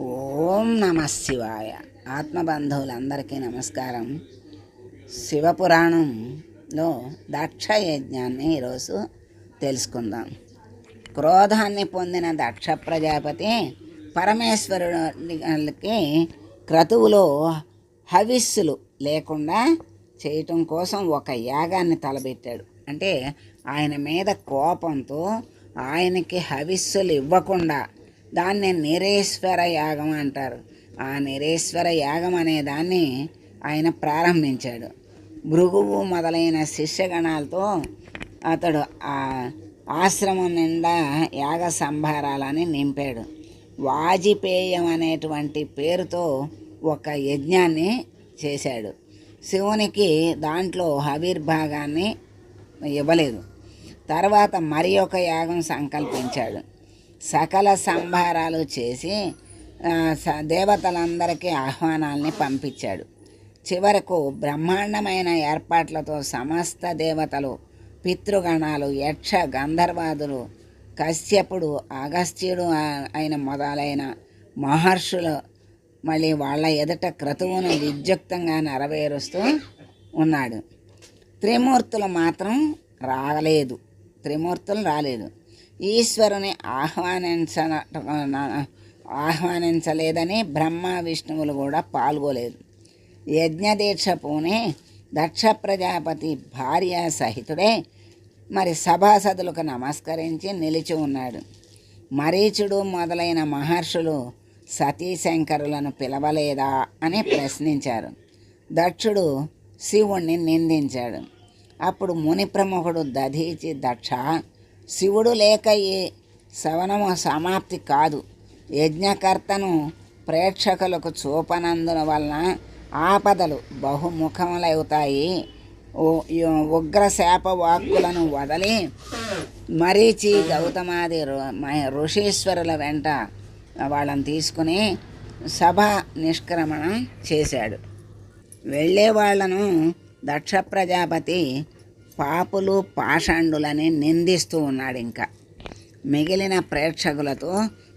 ఓం నమ శివాయ. ఆత్మబంధువులందరికీ నమస్కారం. శివపురాణంలో దక్ష యజ్ఞాన్ని ఈరోజు తెలుసుకుందాం. క్రోధాన్ని పొందిన దక్ష ప్రజాపతి పరమేశ్వరుడికి క్రతువులో హవిస్సులు లేకుండా చేయటం కోసం ఒక యాగాన్ని తలపెట్టాడు. అంటే ఆయన మీద కోపంతో ఆయనకి హవిస్సులు ఇవ్వకుండా దాన్ని నిరేశ్వర యాగం అంటారు. ఆ నిరేశ్వర యాగం అనే దాన్ని ఆయన ప్రారంభించాడు. భృగువు మొదలైన శిష్యగణాలతో అతడు ఆ ఆశ్రమం నిండా యాగ సంభారాలని నింపాడు. వాజిపేయం అనేటువంటి పేరుతో ఒక యజ్ఞాన్ని చేశాడు. శివునికి దాంట్లో హవిర్భాగాన్ని ఇవ్వలేదు. తర్వాత మరి ఒక యాగం సంకల్పించాడు. సకల సంభారాలు చేసి దేవతలందరికీ ఆహ్వానాల్ని పంపించాడు. చివరకు బ్రహ్మాండమైన ఏర్పాట్లతో సమస్త దేవతలు పితృగణాలు యక్ష గంధర్వాదులు కశ్యపుడు అగస్త్యుడు అయిన మొదలైన మహర్షులు మళ్ళీ వాళ్ళ ఎదుట క్రతువును విద్యుక్తంగా నెరవేరుస్తూ ఉన్నాడు. త్రిమూర్తులు మాత్రం రాలేదు. త్రిమూర్తులు రాలేదు. ఈశ్వరుని ఆహ్వానించ ఆహ్వానించలేదని బ్రహ్మ విష్ణువులు కూడా పాల్గొలేదు. యజ్ఞదీక్ష పూనే దక్ష ప్రజాపతి భార్య సహితుడే మరి సభాసదులకు నమస్కరించి నిలిచి ఉన్నాడు. మరీచుడు మొదలైన మహర్షులు సతీశంకరులను పిలవలేదా అని ప్రశ్నించారు. దక్షుడు శివుణ్ణి నిందించాడు. అప్పుడు ముని ప్రముఖుడు దధీచి దక్ష శివుడు లేక ఈ శవనము సమాప్తి కాదు. యజ్ఞకర్తను ప్రేక్షకులకు చూపనందున వలన ఆపదలు బహుముఖములవుతాయి. ఉగ్రశాప వాక్కులను వదలి మరీచి గౌతమాది మ- ఋషీశ్వరుల వెంట వాళ్ళని తీసుకుని సభ నిష్క్రమణ చేశాడు. వెళ్ళే వాళ్ళను దక్ష ప్రజాపతి పాపులు పాషాండులని నిందిస్తూ ఉన్నాడు ఇంకా మిగిలిన ప్రేక్షకులతో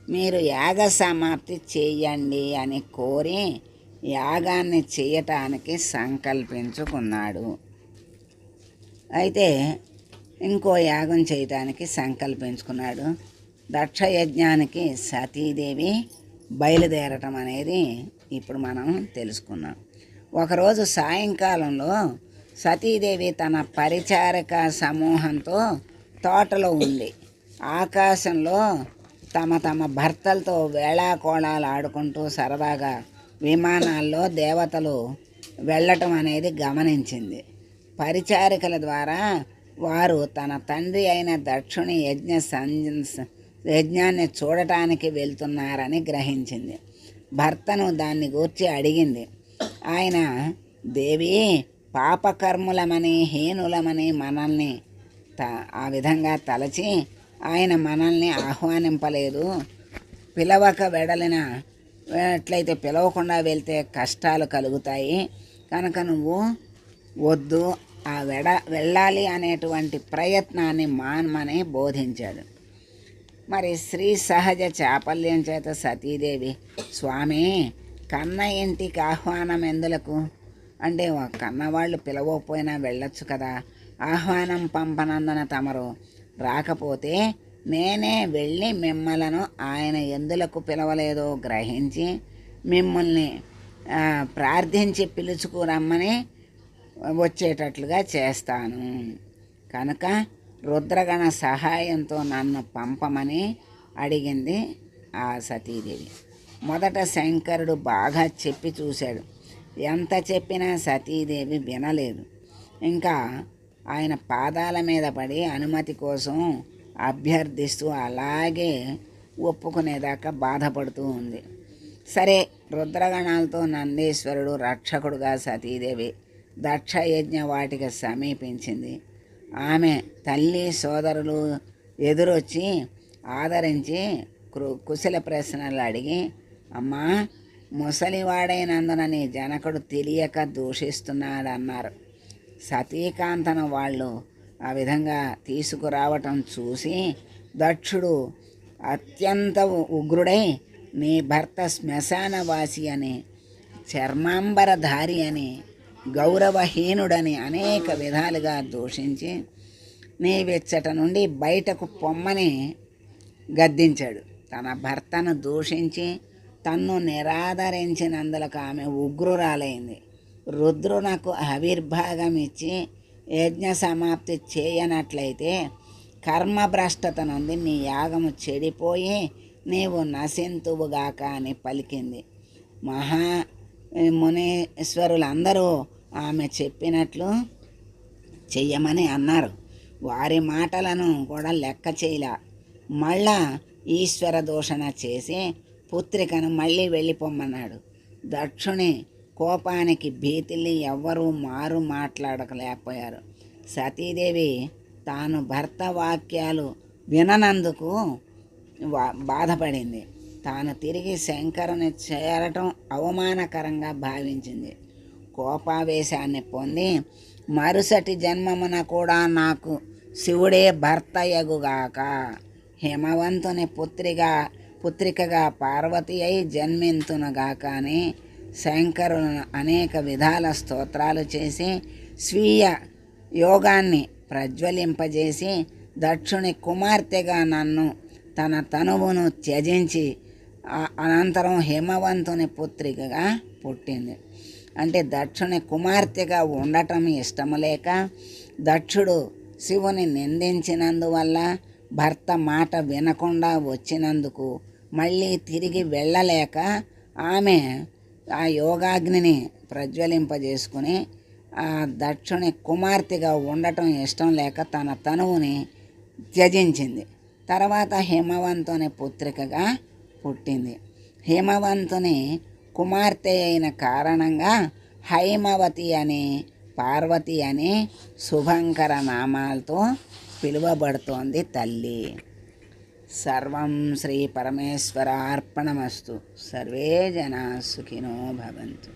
మీరు యాగ సమాప్తి చేయండి అని కోరి యాగాన్ని చేయటానికి సంకల్పించుకున్నాడు. అయితే ఇంకో యాగం చేయటానికి సంకల్పించుకున్నాడు. దక్షయజ్ఞానికి సతీదేవి బయలుదేరటం అనేది ఇప్పుడు మనం తెలుసుకున్నాం. ఒకరోజు సాయంకాలంలో సతీదేవి తన పరిచారక సమూహంతో తోటలో ఉంది. ఆకాశంలో తమ తమ భర్తలతో వేళాకోళాలు ఆడుకుంటూ సరదాగా విమానాల్లో దేవతలు వెళ్ళటం అనేది గమనించింది. పరిచారికల ద్వారా వారు తన తండ్రి అయిన దక్షుని యజ్ఞ యజ్ఞాన్ని చూడటానికి వెళ్తున్నారని గ్రహించింది. భర్తను దాన్ని గూర్చి అడిగింది. ఆయన దేవి పాపకర్ములమని హీనులమని మనల్ని త ఆ విధంగా తలచి ఆయన మనల్ని ఆహ్వానింపలేదు. పిలవక వెడలిన ఎట్లయితే పిలవకుండా వెళ్తే కష్టాలు కలుగుతాయి. కనుక నువ్వు వద్దు ఆ వెడ వెళ్ళాలి అనేటువంటి ప్రయత్నాన్ని మానమని బోధించాడు. మరి శ్రీ సహజ చాపల్యం చేత సతీదేవి స్వామి కన్న ఇంటికి ఆహ్వానం ఎందులకు? అంటే ఒక కన్నవాళ్ళు పిలవకపోయినా వెళ్ళొచ్చు కదా. ఆహ్వానం పంపనందున తమరు రాకపోతే నేనే వెళ్ళి మిమ్మలను ఆయన ఎందులకు పిలవలేదో గ్రహించి మిమ్మల్ని ప్రార్థించి పిలుచుకురమ్మని వచ్చేటట్లుగా చేస్తాను. కనుక రుద్రగణ సహాయంతో నన్ను పంపమని అడిగింది ఆ సతీదేవి. మొదట శంకరుడు బాగా చెప్పి చూశాడు. ఎంత చెప్పినా సతీదేవి వినలేదు. ఇంకా ఆయన పాదాల మీద పడి అనుమతి కోసం అభ్యర్థిస్తూ అలాగే ఒప్పుకునేదాకా బాధపడుతూ ఉంది. సరే రుద్రగణాలతో నందీశ్వరుడు రక్షకుడుగా సతీదేవి దక్షయజ్ఞ వాటికి సమీపించింది. ఆమె తల్లి సోదరులు ఎదురొచ్చి ఆదరించి కు కుశల ప్రశ్నలు అడిగి అమ్మా ముసలివాడైనందున నీ జనకుడు తెలియక దూషిస్తున్నాడన్నారు. సతీకాంతను వాళ్ళు ఆ విధంగా తీసుకురావటం చూసి దక్షుడు అత్యంత ఉగ్రుడై నీ భర్త శ్మశానవాసి అని చర్మాంబరధారి అని గౌరవహీనుడని అనేక విధాలుగా దూషించి నీవెచ్చట నుండి బయటకు పొమ్మని గద్దించాడు. తన భర్తను దూషించి తన్ను నిరాదరించినందులకు ఆమె ఉగ్రురాలైంది. రుద్రునకు ఆవిర్భాగం ఇచ్చి యజ్ఞ సమాప్తి చేయనట్లయితే కర్మభ్రష్టత నుండి నీ యాగము చెడిపోయి నీవు నశింతువుగాక అని పలికింది. మహా మునీశ్వరులందరూ ఆమె చెప్పినట్లు చెయ్యమని అన్నారు. వారి మాటలను కూడా లెక్క చేయలే. మళ్ళా ఈశ్వర దూషణ చేసి పుత్రికను మళ్ళీ వెళ్ళిపోమ్మన్నాడు. దక్షుని కోపానికి భీతిల్లి ఎవ్వరూ మారు మాట్లాడకలేకపోయారు సతీదేవి తాను భర్త వాక్యాలు విననందుకు బాధపడింది. తాను తిరిగి శంకరుని చేరటం అవమానకరంగా భావించింది. కోపావేశాన్ని పొంది మరుసటి జన్మమున కూడా నాకు శివుడే భర్తయగుగాక హిమవంతుని పుత్రిగా పుత్రికగా పార్వతి అయి జన్మింతునుగాక అని శంకరులను అనేక విధాల స్తోత్రాలు చేసి స్వీయ యోగాన్ని ప్రజ్వలింపజేసి దక్షుని కుమార్తెగా నన్ను తన తనువును త్యజించి అనంతరం హిమవంతుని పుత్రికగా పుట్టింది. అంటే దక్షుని కుమార్తెగా ఉండటం ఇష్టము లేక దక్షుడు శివుని నిందించినందువల్ల భర్త మాట వినకుండా వచ్చినందుకు మళ్ళీ తిరిగి వెళ్ళలేక ఆమె ఆ యోగాగ్నిని ప్రజ్వలింపజేసుకుని ఆ దక్షుని కుమార్తెగా ఉండటం ఇష్టం లేక తన తనువుని త్యజించింది. తర్వాత హిమవంతుని పుత్రికగా పుట్టింది. హిమవంతుని కుమార్తె అయిన కారణంగా హైమవతి అని పార్వతి అని శుభంకర నామాలతో పిలువబడుతోంది తల్లి. సర్వం శ్రీ పరమేశ్వరార్పణమస్తు సర్వే జనా సుఖినో భవంతు